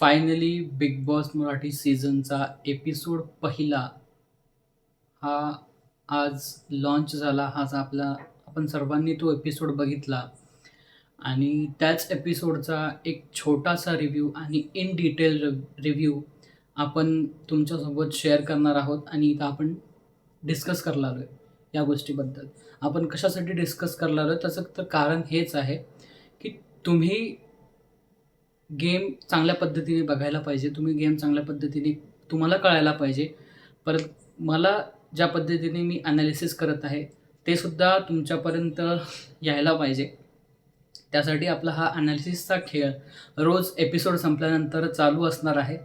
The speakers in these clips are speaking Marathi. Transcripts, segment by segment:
फायनली बिग बॉस मराठी सीझनचा एपिसोड पहिला हा आज लॉन्च झाला. हाच आपला आपण सर्वांनी तो एपिसोड बघितला. आणि त्याच एपिसोडचा एक छोटासा रिव्ह्यू आणि इन डिटेल रिव्ह्यू आपण तुमच्यासोबत शेअर करणार आहोत आणि इथं आपण डिस्कस करणार आलो आहे या गोष्टीबद्दल. आपण कशासाठी डिस्कस करणार आलो त्याचं तर कारण हेच आहे की तुम्ही गेम चांगल्या पद्धतीने बघायला पाहिजे. तुम्ही गेम चांगल्या पद्धतीने तुम्हाला कळायला पाहिजे. परत मला ज्या पद्धतीने मी ॲनालिसिस करत आहे ते सुद्धा तुमच्यापर्यंत यायला पाहिजे. त्यासाठी आपला हा ॲनालिसिसचा खेळ रोज एपिसोड संपल्यानंतर चालू असणार आहे.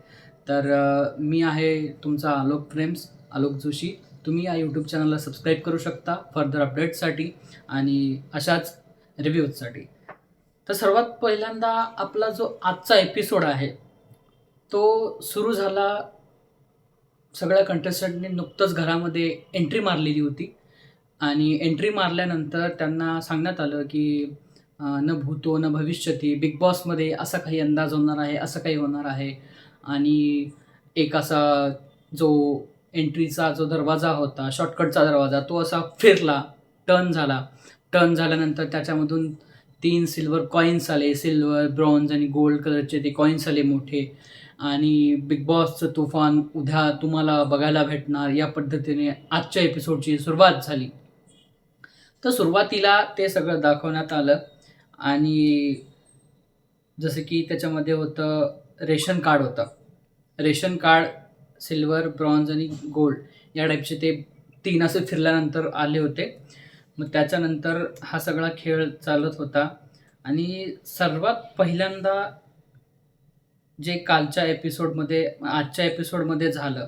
तर मी आहे तुमचा आलोक फ्रेम्स आलोक जोशी. तुम्ही या यूट्यूब चॅनलला सबस्क्राईब करू शकता फर्दर अपडेट्ससाठी आणि अशाच रिव्ह्यूजसाठी तर सर्वात पहिल्यांदा आपला जो आजचा एपिसोड आहे तो सुरू झाला सगळ्या कंटेस्टंटनी नुकतंच घरामध्ये एंट्री मारलेली होती. आणि एंट्री मारल्यानंतर त्यांना सांगण्यात आलं की न भूतो न भविष्यती बिग बॉसमध्ये असा काही अंदाज होणार आहे असं काही होणार आहे. आणि एक असा जो एंट्रीचा जो दरवाजा होता शॉर्टकटचा दरवाजा तो असा फिरला टर्न झाला. टर्न झाल्यानंतर त्याच्यामधून तीन सिल्वर कॉईन्स आले. सिल्वर ब्रॉन्झ आणि गोल्ड कलरचे ते कॉईन्स आले मोठे. आणि बिग बॉसचं तुफान उद्या तुम्हाला बघायला भेटणार. या पद्धतीने आजच्या एपिसोडची सुरुवात झाली. तर सुरुवातीला ते सगळं दाखवण्यात आलं. आणि जसं की त्याच्यामध्ये होतं रेशन कार्ड होतं. रेशन कार्ड सिल्वर ब्रॉन्झ आणि गोल्ड या टाईपचे ते तीन असे फिरल्यानंतर आले होते. मग त्याच्यानंतर हा सगळा खेळ चालत होता. आणि सर्वात पहिल्यांदा जे कालच्या एपिसोडमध्ये आजच्या एपिसोडमध्ये झालं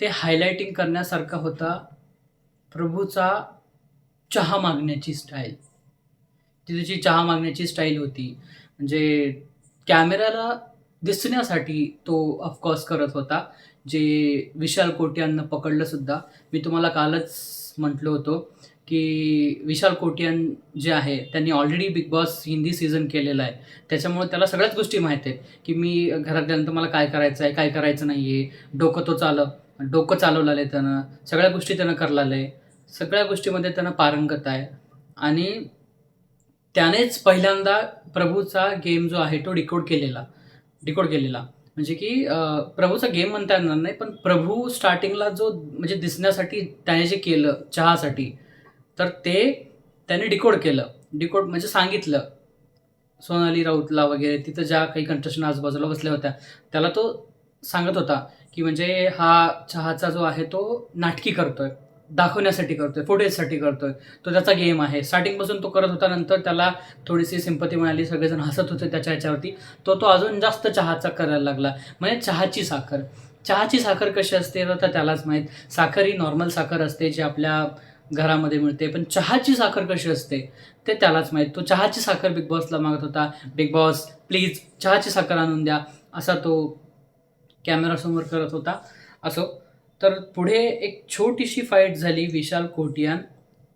ते हायलायटिंग करण्यासारखं होता प्रभूचा चहा मागण्याची स्टाईल ती त्याची चहा मागण्याची स्टाईल होती म्हणजे कॅमेऱ्याला दिसण्यासाठी तो ऑफकोर्स करत होता. जे विशाल कोटियांना पकडलं सुद्धा. मी तुम्हाला कालच म्हटलं होतो की विशाल कोटियान जे आहे त्यांनी already big boss Hindi season केलेला आहे. त्याच्यामुळे त्याला सगळ्याच गोष्टी माहीत आहेत की मी घरात गेल्यानंतर मला काय करायचं आहे काय करायचं नाही आहे डोकं तो चालव डोकं चालवलं आहे त्यानं सगळ्या गोष्टी त्यानं करलेलं आहे सगळ्या गोष्टीमध्ये त्यानं पारंगत आहे. आणि त्यानेच पहिल्यांदा प्रभूचा गेम जो आहे तो डिकोड केलेला डिकोड केलेला. म्हणजे की प्रभूचा गेम म्हणता येणार नाही पण प्रभू स्टार्टिंगला जो म्हणजे दिसण्यासाठी त्याने जे केलं चहासाठी तर ते त्याने डिकोड केलं. डिकोड म्हणजे सांगितलं. सोनाली राऊतला वगैरे तिथं ज्या काही कंटेस्टंट आजूबाजूला बसल्या होत्या त्याला तो सांगत होता की म्हणजे हा चहाचा जो आहे तो नाटकी करतोय. दाखवण्यासाठी करतोय फुटेजसाठी करतोय. तो त्याचा गेम आहे. स्टार्टिंगपासून तो करत होता नंतर त्याला थोडीशी सिंपती मिळाली. सगळेजण हसत होते त्याच्या ह्याच्यावरती. तो तो अजून जास्त चहाचा करायला लागला. म्हणजे चहाची साखर. चहाची साखर कशी असते तर त्यालाच माहीत. साखर ही नॉर्मल साखर असते जी आपल्या घरामध्ये मिळते. पण चहाची साखर कशी असते ते त्यालाच माहीत. तो चहाची साखर बिग बॉसला मागत होता. बिग बॉस प्लीज चहाची साखर आणून द्या. असा तो कॅमेरासमोर करत होता. असो. तर पुढे एक छोटीशी फाईट झाली विशाल कोटियान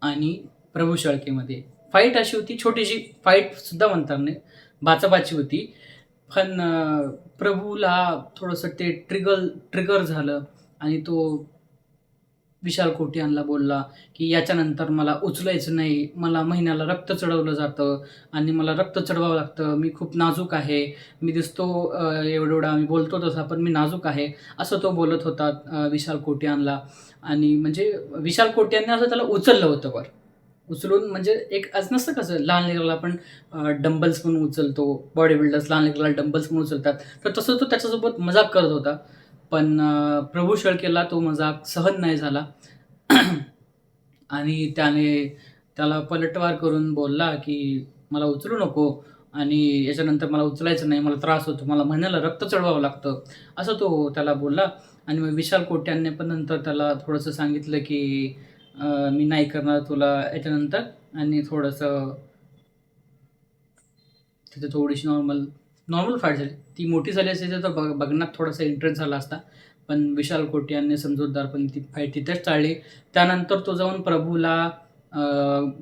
आणि प्रभू शेळकेमध्ये. फाईट अशी होती छोटीशी फाईटसुद्धा म्हणतात नाही बाचाबाची होती. पण प्रभूला थोडंसं ते ट्रिगर ट्रिगर झालं आणि तो विशाल कोटियानला बोलला की याच्यानंतर मला उचलायचं नाही मला महिन्याला रक्त चढवलं जातं आणि मला रक्त चढवावं लागतं. मी खूप नाजूक आहे. मी दिसतो अं, एवढं एवढा मी बोलतो तसा पण मी नाजूक आहे असं तो बोलत होता विशाल कोटियानला आणि म्हणजे विशाल कोटियानने असं त्याला उचललं होतं वर. उचलून म्हणजे एक आज नसतं कसं लहान लेकराला आपण डंबल्स म्हणून उचलतो बॉडी बिल्डर्स लहान लेकराला डंबल्स म्हणून उचलतात. तर तसं तो त्याच्यासोबत मजाक करत होता. पण प्रभू शेळकेला तो मजाक सहन नाही झाला. आणि त्याने त्याला पलटवार करून बोलला की मला उचलू नको आणि याच्यानंतर मला उचलायचं नाही मला त्रास होतो मला महिन्याला रक्त चढवावं लागतं. असं तो त्याला बोलला. आणि मग विशाल कोट्यांनी पण नंतर त्याला थोडंसं सांगितलं की मी नाही करणार तुला याच्यानंतर. आणि थोडंसं तिथे थोडीशी नॉर्मल नॉर्मल फाईट झाली. ती मोठी झाली असती तर बघ बघण्यात थोडासा इंटरेस्ट झाला असता. पण विशाल कोटियांनी समजूतदारपणे ती फाईट तिथेच टाळली. त्यानंतर तो जाऊन प्रभूला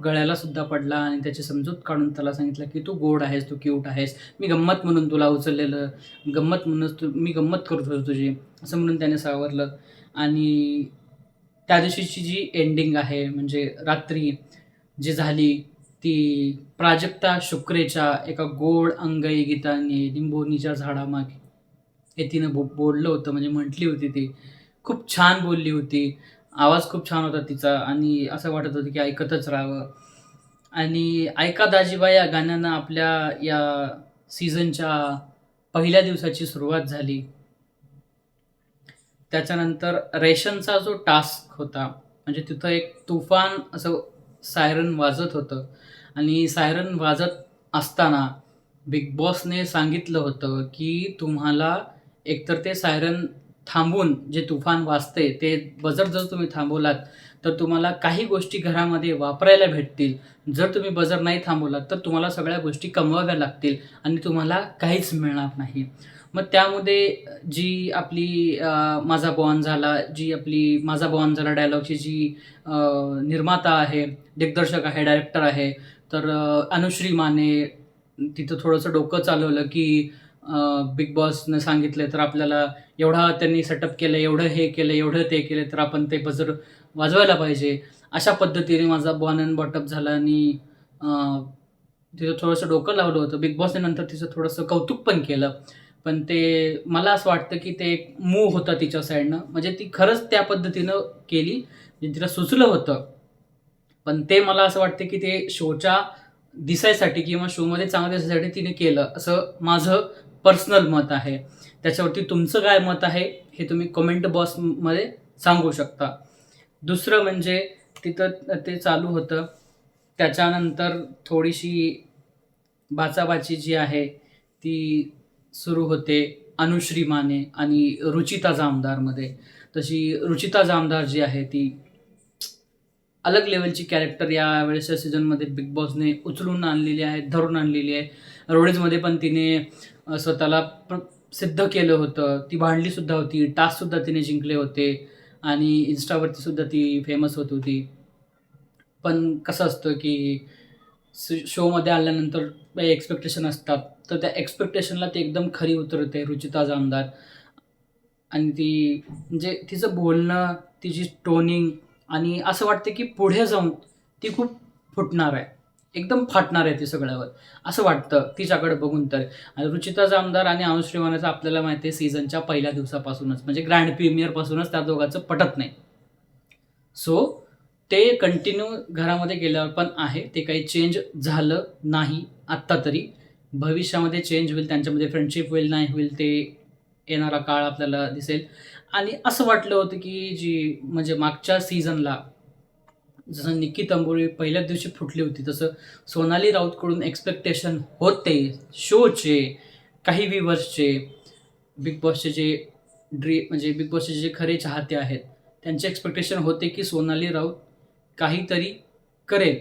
गळ्याला सुद्धा पडला आणि त्याची समजूत काढून त्याला सांगितलं की तू गोड आहेस तू क्यूट आहेस. मी गंमत म्हणून तुला उचललेलं गंमत म्हणूनच तू मी गंमत करत होतो तुझी असं म्हणून त्याने सावरलं. आणि त्या दिवशीची जी एंडिंग आहे म्हणजे रात्री जी झाली ती प्राजक्ता शुक्रेच्या एका गोड अंगई गीताने लिंबोनीच्या झाडामागे. हे तिनं बो बोललं होतं म्हणजे म्हटली होती ती. खूप छान बोलली होती. आवाज खूप छान होता तिचा आणि असं वाटत होतं की ऐकतच राहावं. आणि ऐका दाजीबा या गाण्यानं आपल्या या सीझनच्या पहिल्या दिवसाची सुरुवात झाली. त्याच्यानंतर रेशनचा जो टास्क होता म्हणजे तिथं एक तुफान असं सायरन वाजत होतं. आणि सायरन वाजत असताना बिग बॉसने सांगितलं होतं की तुम्हाला एकतर ते सायरन थांबून जे तुफान वाजते ते बजर जर तुम्ही थांबवलात तर तुम्हाला काही गोष्टी घरामध्ये वापरायला भेटतील. जर तुम्ही बजर नाही थांबवलात तर तुम्हाला सगळ्या गोष्टी कमवाव्या लागतील आणि तुम्हाला काहीच मिळणार नाही. मग त्यामध्ये जी आपली माझा बॉन झाला जी आपली माझा बॉन झाला डायलॉगची जी निर्माता आहे दिग्दर्शक आहे डायरेक्टर आहे तर अनुश्री माने तिथं थोडंसं डोकं चालवलं की बिग बॉसनं सांगितलं तर आपल्याला एवढा त्यांनी सेटअप केलं एवढं हे केलं एवढं ते केलं तर आपण ते बजर वाजवायला पाहिजे. अशा पद्धतीने माझा बॉन अँड बॉटअप झाला आणि तिथं थोडंसं डोकं लावलं होतं. बिग बॉसने नंतर तिचं थोडंसं कौतुक पण केलं. पण ते मला असं वाटतं की ते एक मूव होता तिच्या साईडनं म्हणजे ती खरंच त्या पद्धतीनं केली. म्हणजे तिला सुचलं होतं. पण ते मला असं वाटतं की ते शोच्या दिसायसाठी किंवा शोमध्ये चांगलं दिसायसाठी तिने केलं. असं माझं पर्सनल मत आहे. त्याच्यावरती तुमचं काय मत आहे हे तुम्ही कमेंट बॉक्समध्ये सांगू शकता. दुसरं म्हणजे तिथं ते चालू होतं. त्याच्यानंतर थोडीशी बाचाबाची जी आहे ती सुरू होते अनुश्री माने आणि रुचिता जामदारमध्ये. तशी रुचिता जामदार जी आहे ती अलग लेवलची कॅरेक्टर या वेळेसच्या सीझनमध्ये बिग बॉसने उचलून आणलेली आहे धरून आणलेली आहे. रोडीजमध्ये पण तिने स्वतःला सिद्ध केलं होतं. ती भांडलीसुद्धा होती टास्कसुद्धा तिने जिंकले होते आणि इन्स्टावरती सुद्धा ती फेमस होत होती. पण कसं असतं की शोमध्ये आल्यानंतर काही एक्सपेक्टेशन असतात. तर त्या एक्सपेक्टेशनला ती एकदम खरी उतरते रुचिता जामदार आणि ती म्हणजे तिचं बोलणं तिची टोनिंग आणि असं वाटतं की पुढे जाऊन ती खूप फुटणार आहे. एकदम फाटणार आहे ती सगळ्यावर. असं वाटतं तिच्याकडे बघून तर. आणि रुचिता जामदार आणि अनुश्री मानेचं आपल्याला माहिती आहे सीझनच्या पहिल्या दिवसापासूनच. म्हणजे ग्रँड प्रीमियरपासूनच त्या दोघांचं पटत नाही. सो ते कंटिन्यू घरामध्ये गेल्यावर पण आहे. ते काही चेंज झालं नाही आत्ता तरी. भविष्यामध्ये चेंज होईल त्यांच्यामध्ये फ्रेंडशिप होईल नाही होईल ते येणारा काळ आपल्याला दिसेल. आणि असं वाटलं होतं की जी म्हणजे मागच्या सीझनला जसं निक्की तंबोळी पहिल्याच दिवशी फुटली होती तसं सोनाली राऊतकडून एक्सपेक्टेशन होते शोचे काही व्ह्युअर्सचे बिग बॉसचे जे ड्री म्हणजे बिग बॉसचे जे खरे चाहते आहेत त्यांचे एक्सपेक्टेशन होते की सोनाली राऊत काहीतरी करेल.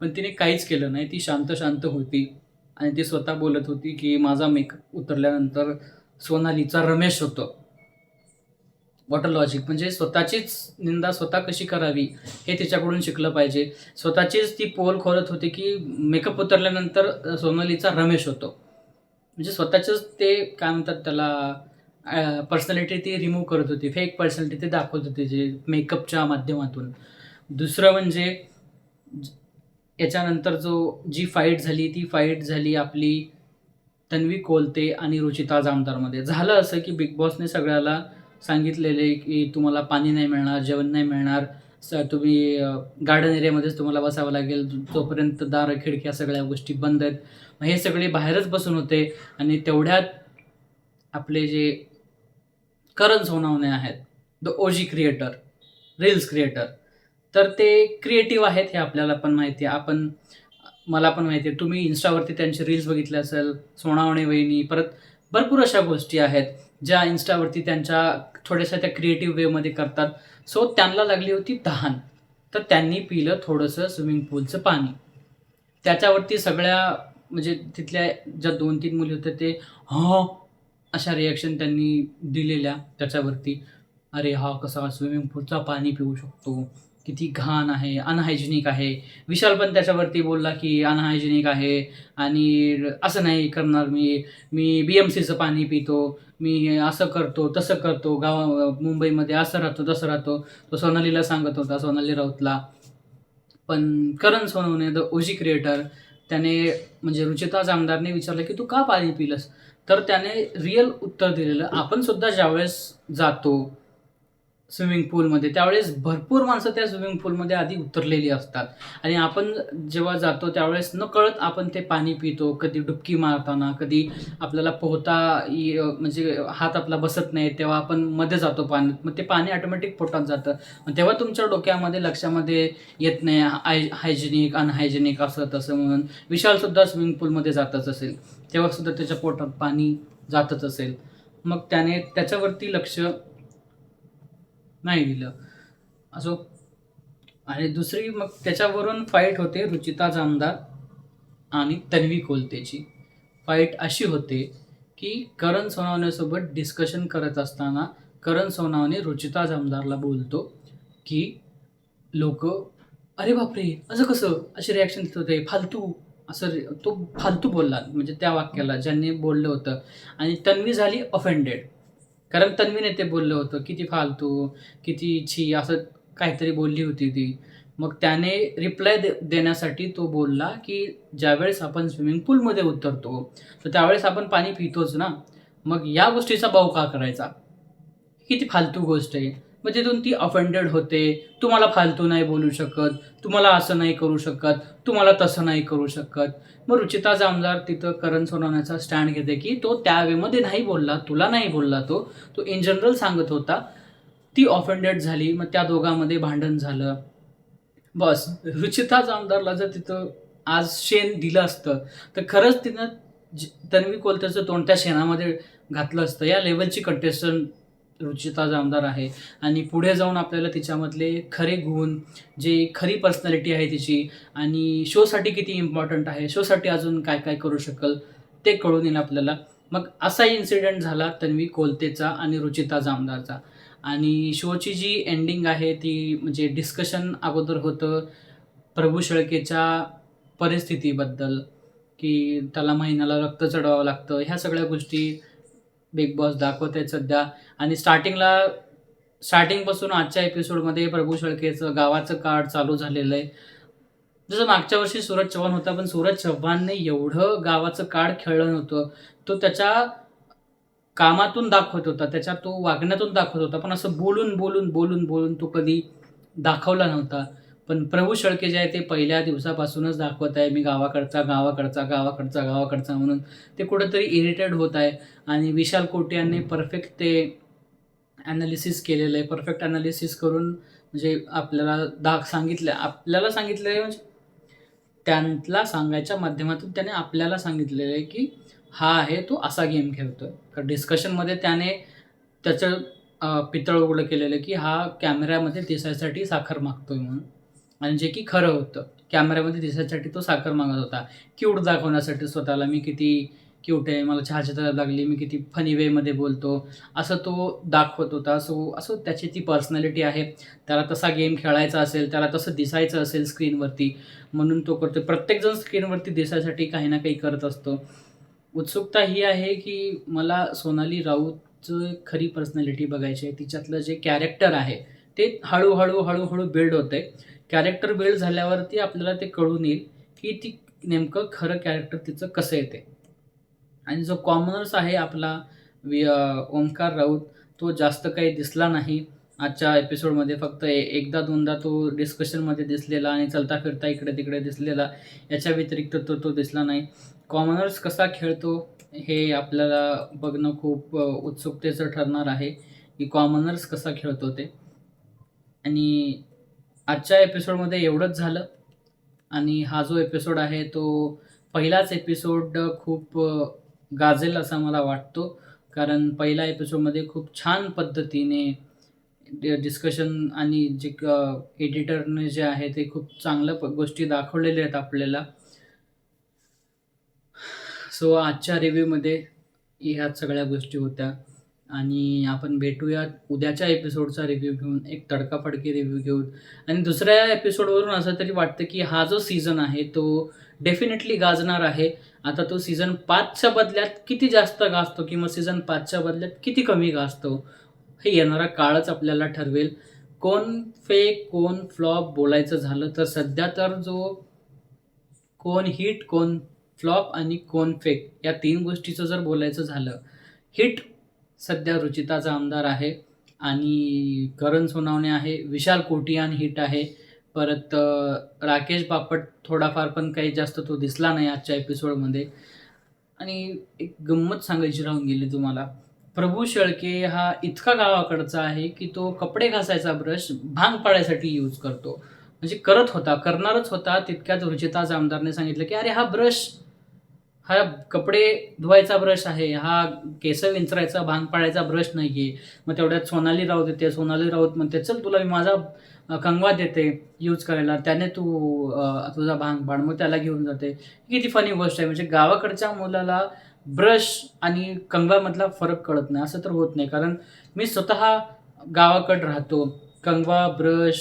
पण तिने काहीच केलं नाही ती शांत शांत होती आणि ती स्वतः बोलत होती की माझा मेकअप उतरल्यानंतर सोनालीचा रमेश होतो. वॉटर लॉजिक म्हणजे स्वतःचीच निंदा स्वतः कशी करावी हे तिच्याकडून शिकलं पाहिजे. स्वतःचीच ती पोल खोलत होती की मेकअप उतरल्यानंतर सोनालीचा रमेश होतो. म्हणजे स्वतःचंच ते काय म्हणतात त्याला पर्सनॅलिटी ती रिमूव्ह करत होती. फेक पर्सनॅलिटी ते दाखवत होती जे मेकअपच्या माध्यमातून. दुसरं म्हणजे याच्यानंतर जो जी फाईट झाली ती फाईट झाली आपली तन्वी कोलते आणि रुचिता जामदारमध्ये. झालं असं की बिग बॉसने सगळ्याला सांगितलेले की तुम्हाला पाणी नाही मिळणार जेवण नाही मिळणार. स तुम्ही गार्डन एरियामध्येच तुम्हाला बसावं लागेल. जोपर्यंत दार खिडक्या सगळ्या गोष्टी बंद आहेत. मग हे सगळे बाहेरच बसून होते आणि तेवढ्यात आपले जे करण सोनावणे आहेत the OG creator reels creator तर ते क्रिएटिव्ह आहेत हे आपल्याला पण माहिती आहे. आपण मला पण माहिती आहे. तुम्ही इन्स्टावरती त्यांचे रील्स बघितले असेल सोनावणे वहिनी परत भरपूर अशा गोष्टी आहेत. ज्या इन्स्टावरती त्यांच्या थोड्याशा त्या क्रिएटिव्ह वेमध्ये करतात. सो त्यांना लागली होती तहान. तर त्यांनी पिलं थोडंसं स्विमिंग पूलचं पाणी. त्याच्यावरती सगळ्या म्हणजे तिथल्या ज्या दोन तीन मुली होत्या ते हां अशा रिॲक्शन त्यांनी दिलेल्या त्याच्यावरती. अरे हा कसा स्विमिंग पूलचा पाणी पिऊ शकतो. किती घाण आहे अनहायजेनिक आहे. विशाल पण त्याच्यावरती बोलला की अनहायजेनिक आहे आणि असं नाही करणार मी. मी बी एम सीचं पाणी पितो. मी असं करतो तसं करतो गावा मुंबईमध्ये असं राहतो तसं राहतो. तो सोनालीला सांगत होता सोनाली राऊतला. पण Karan Sonawane the OG creator त्याने म्हणजे रुचिता जामदारने विचारलं की तू का पाणी पिलंस? तर त्याने रिअल उत्तर दिलेलं. आपण सुद्धा ज्यावेळेस जातो स्विमिंग पूलमध्ये. त्यावेळेस भरपूर माणसं त्या स्विमिंग पूलमध्ये आधी उतरलेली असतात. आणि आपण जेव्हा जातो त्यावेळेस न कळत आपण ते पाणी पितो कधी डुबकी मारताना कधी आपल्याला पोहता म्हणजे हात आपला बसत नाही तेव्हा आपण मध्ये जातो पाण्यात मग ते पाणी ऑटोमॅटिक पोटात जातं. मग तेव्हा तुमच्या डोक्यामध्ये लक्षामध्ये येत नाही हाय हायजेनिक अनहायजेनिक असं तसं म्हणून विशालसुद्धा स्विमिंग पूलमध्ये जातच असेल. तेव्हासुद्धा त्याच्या पोटात पाणी जातच असेल. मग त्याने त्याच्यावरती लक्ष नाही दिलं असो. आणि दुसरी मग त्याच्यावरून फाईट होते रुचिता जामदार आणि तन्वी कोलतेची. फाईट अशी होते की करण सोनावणेसोबत डिस्कशन करत असताना करण सोनावणे रुचिता जामदारला बोलतो की लोक अरे बापरे असं कसं? असे रिॲक्शन देत होते. फालतू. असं तो फालतू बोलला. म्हणजे त्या वाक्याला ज्यांनी बोललं होतं. आणि तन्वी झाली ऑफेंडेड कारण तन्वीने ते बोललं होतं किती फालतू किती छी असं काहीतरी बोलली होती ती. मग त्याने रिप्लाय दे देण्यासाठी तो बोलला की ज्यावेळेस आपण स्विमिंग पूलमध्ये उतरतो तर त्यावेळेस आपण पाणी पितोच ना. मग या गोष्टीचा भाव का करायचा. किती फालतू गोष्ट आहे. म्हणजे मग तिथून ती ऑफेंडेड होते. तुम्हाला फालतू नाही बोलू शकत. तुम्हाला असं नाही करू शकत. तुम्हाला तसं नाही करू शकत. मग रुचिता जामदार तिथं करण सोनवण्याचा स्टँड घेते की तो त्या वेमध्ये नाही बोलला तुला नाही बोलला तो. तो इन जनरल सांगत होता. ती ऑफेंडेड झाली मग त्या दोघांमध्ये भांडण झालं. बस. रुचिता जामदारला जर तिथं आज शेण दिलं असतं तर खरंच तिनं तन्वी कोलत्याचं तोंड त्या शेणामध्ये घातलं असतं. या लेवलची कंटेस्टंट रुचिता जामदार आहे. आणि पुढे जाऊन आपल्याला तिच्यामधले खरे गुण जे खरी पर्सनॅलिटी आहे तिची आणि शोसाठी किती इम्पॉर्टंट आहे शोसाठी अजून काय काय करू शकल ते कळून येईल आपल्याला. मग असा इन्सिडेंट झाला तन्वी कोलतेचा आणि रुचिता जामदारचा आणि शोची जी एंडिंग आहे ती म्हणजे डिस्कशन अगोदर होतं प्रभू शेळकेच्या परिस्थितीबद्दल की त्याला महिन्याला रक्त चढवावं लागतं ह्या सगळ्या गोष्टी बिग बॉस दाखवत आहेत सध्या. आणि स्टार्टिंगला स्टार्टिंगपासून आजच्या एपिसोडमध्ये प्रभू शेळकेचं गावाचं कार्ड चालू झालेलं आहे. जसं मागच्या वर्षी सूरज चव्हाण होता पण सूरज चव्हाणने एवढं गावाचं कार्ड खेळलं नव्हतं. तो त्याच्या कामातून दाखवत होता त्याच्या तो वागण्यातून दाखवत होता पण असं बोलून बोलून बोलून बोलून तो कधी दाखवला नव्हता. पण प्रभू शेळके जे आहे ते पहिल्या दिवसापासूनच दाखवत आहे मी गावाकडचा गावाकडचा गावाकडचा गावाकडचा म्हणून ते कुठंतरी इरिटेड होत आहे. आणि विशाल कोटे यांनी परफेक्ट ते ॲनालिसिस केलेलं आहे. परफेक्ट ॲनालिसिस करून म्हणजे आपल्याला दाख सांगितलं आपल्याला सांगितलं आहे म्हणजे त्यांना सांगायच्या माध्यमातून त्याने आपल्याला सांगितलेलं आहे की हा आहे तो असा गेम खेळतोय. कारण डिस्कशनमध्ये त्याने त्याचं पितळ उघडं केलेलं की हा कॅमेऱ्यामध्ये दिसायसाठी साखर मागतोय म्हणून. आणि जे की खरं होतं. कॅमेऱ्यामध्ये दिसायसाठी तो साखर मागत होता. क्यूट दाखवण्यासाठी स्वतःला मी किती क्यूट आहे मला चहाची लागली मी किती फनी वेमध्ये बोलतो. असं तो दाखवत होता. सो असं त्याची ती पर्सनॅलिटी आहे. त्याला तसा गेम खेळायचा असेल त्याला तसं दिसायचं असेल स्क्रीनवरती म्हणून तो करतो प्रत्येकजण स्क्रीनवरती दिसायसाठी काही ना काही करत असतो. उत्सुकता ही आहे की मला सोनाली राऊतचं खरी पर्सनॅलिटी बघायची आहे. तिच्यातलं जे कॅरेक्टर आहे ते हळूहळू हळूहळू बिल्ड होतं आहे कॅरेक्टर बिल्ड झाल्यावरती आपल्याला ते कळून येईल की ती नेमकं खरं कॅरेक्टर तिचं कसं येते आणि जो कॉमनर्स आहे आपला वि ओंकार राऊत तो जास्त काही दिसला नाही. आजच्या एपिसोडमध्ये फक्त एकदा दोनदा तो डिस्कशनमध्ये दिसलेला आणि चलता फिरता इकडे तिकडे दिसलेला. याच्या व्यतिरिक्त तो तो दिसला नाही. कॉमनर्स कसा खेळतो हे आपल्याला बघणं खूप उत्सुकतेचं ठरणार आहे की कॉमनर्स कसा खेळतो ते. आणि आजच्या एपिसोडमध्ये एवढंच झालं. आणि हा जो एपिसोड आहे तो पहिलाच एपिसोड खूप गाजेल असा मला वाटतो. कारण पहिल्या एपिसोडमध्ये खूप छान पद्धतीने डिस्कशन आणि जे एडिटरने जे आहे ते खूप चांगल्या प- गोष्टी दाखवलेल्या आहेत आपल्याला. सो आजच्या रिव्ह्यूमध्ये ह्या सगळ्या गोष्टी होत्या. आणि आपण भेटूयात उद्याच्या एपिसोडचा रिव्ह्यू घेऊन एक तडकाफडकी रिव्ह्यू घेऊन. आणि दुसऱ्या एपिसोडवरून असं तरी वाटतं की हा जो सीझन आहे तो डेफिनेटली गाजणार आहे. आता तो सीझन पाचच्या बदल्यात किती जास्त गाजतो किंवा सीझन पाचच्या बदल्यात किती कमी गाजतो हे येणारा काळच आपल्याला ठरवेल. कोण फेक कोण फ्लॉप बोलायचं झालं तर सध्या तर जो कोण हिट कोण फ्लॉप आणि कोण फेक या तीन गोष्टीचं जर बोलायचं झालं हिट सध्या रुचिताचा आमदार आहे आणि करण सोनावणे आहे विशाल कोटियान हिट आहे. परत राकेश बापट थोडाफार पण काही जास्त तो दिसला नाही आजच्या एपिसोडमध्ये आणि एक गंमत सांगायची राहून गेली तुम्हाला. प्रभू शेळके हा इतका गावाकडचा आहे की तो कपडे घासायचा ब्रश भांग पाडायसाठी यूज करतो. म्हणजे करत होता करणारच होता. तितक्यात रुचिताच आमदारने सांगितलं की अरे हा ब्रश हा कपडे धुवायचा ब्रश आहे हा केस विंचरायचा भांग पाडायचा ब्रश नाही आहे मग तेवढ्यात सोनाली राऊत येते. सोनाली राऊत म्हणते चल तुला मी माझा कंगवा देते यूज करायला. त्याने तू तुझा भांग पाड. मग त्याला घेऊन जाते. ही किती फनी गोष्ट आहे. म्हणजे गावाकडच्या मुलाला ब्रश आणि कंगवामधला फरक कळत नाही. असं तर होत नाही. कारण मी स्वतः गावाकड राहतो. कंगवा ब्रश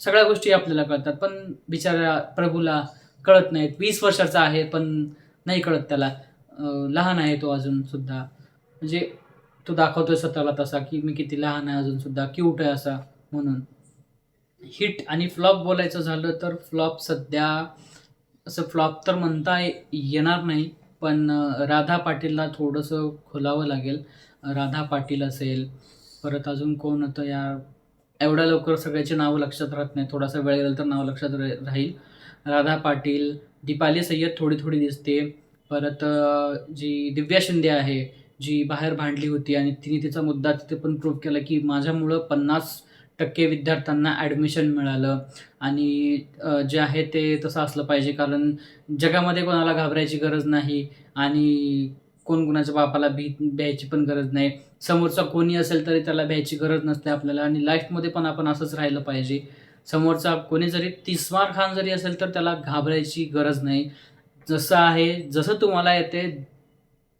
सगळ्या गोष्टी आपल्याला कळतात. पण बिचारा प्रभूला कळत नाहीत. वीस वर्षाचा आहे पण नाही कळत त्याला. लहान आहे तो अजून सुद्धा. म्हणजे तो दाखवतोय स्वतःला तसा की मी किती लहान आहे अजून सुद्धा क्यूट आहे असा म्हणून. हिट आणि फ्लॉप बोलायचं झालं तर फ्लॉप सध्या असं फ्लॉप तर म्हणता येणार नाही पण राधा पाटीलला थोडंसं खोलावं लागेल. राधा पाटील असेल परत अजून कोण होतं या एवढ्या लवकर सगळ्याची नावं लक्षात राहत नाही. थोडासा वेळ गेला तर नावं लक्षात रा- राहील. राधा पाटील दीपाली सय्यद थोडी थोडी दिसते. परत जी दिव्या शिंदे आहे जी बाहेर भांडली होती आणि तिने तिचा मुद्दा तिथे पण प्रूव्ह केला की माझ्यामुळं पन्नास टक्के विद्यार्थ्यांना ॲडमिशन मिळालं. आणि जे आहे ते तसं असलं पाहिजे कारण जगामध्ये कोणाला घाबरायची गरज नाही आणि कोण कुणाच्या बापाला भी भ्यायची पण गरज नाही. समोरचा कोणी असेल तरी त्याला भ्यायची गरज नसते आपल्याला आणि लाईफमध्ये पण आपण असंच राहिलं पाहिजे. समोरचा कोणी जरी तिस्मार खान जरी असेल तर त्याला घाबरायची गरज नाही. जसं आहे जसं तुम्हाला येते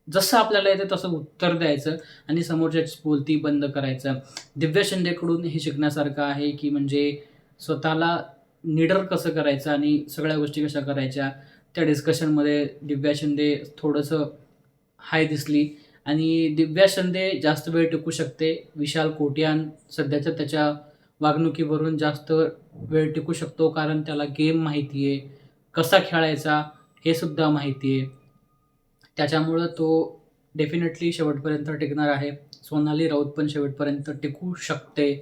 जसं आपल्याला येते तसं उत्तर द्यायचं आणि समोरच्याची बोलती बंद करायचं. दिव्या शिंदेकडून हे शिकण्यासारखं आहे की म्हणजे स्वतःला निडर कसं करायचं आणि सगळ्या गोष्टी कशा करायच्या त्या डिस्कशनमध्ये दिव्या शिंदे थोडंसं हाय दिसली. आणि दिव्या शिंदे जास्त वेळ टिकू शकते. विशाल कोटियान सध्याच्या त्याच्या वागणुकीवरून जास्त वेळ टिकू शकतो कारण त्याला गेम माहिती आहे. कसा खेळायचा हे सुद्धा माहिती आहे. त्याच्यामुळं तो डेफिनेटली शेवटपर्यंत टिकणार आहे. सोनाली राऊत पण शेवटपर्यंत टिकू शकते.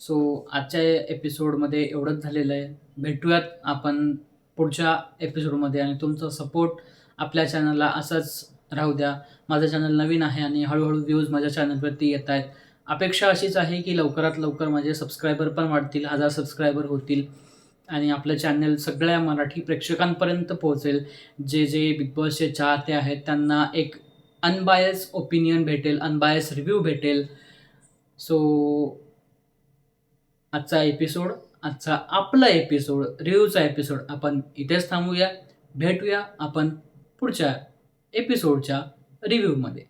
सो आजच्या एपिसोडमध्ये एवढंच झालेलं आहे. भेटूयात आपण पुढच्या एपिसोडमध्ये आणि तुमचा सपोर्ट आपल्या चॅनलला असाच राहू द्या. माझं चॅनल नवीन आहे आणि हळूहळू व्ह्यूज माझ्या चॅनलवरती येत आहेत. अपेक्षा अशीच आहे की लवकरात लवकर माझे सबस्क्रायबर पण वाढतील हजार सबस्क्रायबर होतील आणि आपलं चॅनल सगळ्या मराठी प्रेक्षकांपर्यंत पोहोचेल. जे जे बिग बॉसचे चाहते आहेत त्यांना एक अनबायस ओपिनियन भेटेल अनबायस रिव्ह्यू भेटेल. सो आजचा एपिसोड आजचा आपला एपिसोड रिव्ह्यूचा एपिसोड आपण इथेच थांबूया. भेटूया आपण पुढच्या एपिसोडच्या रिव्ह्यूमध्ये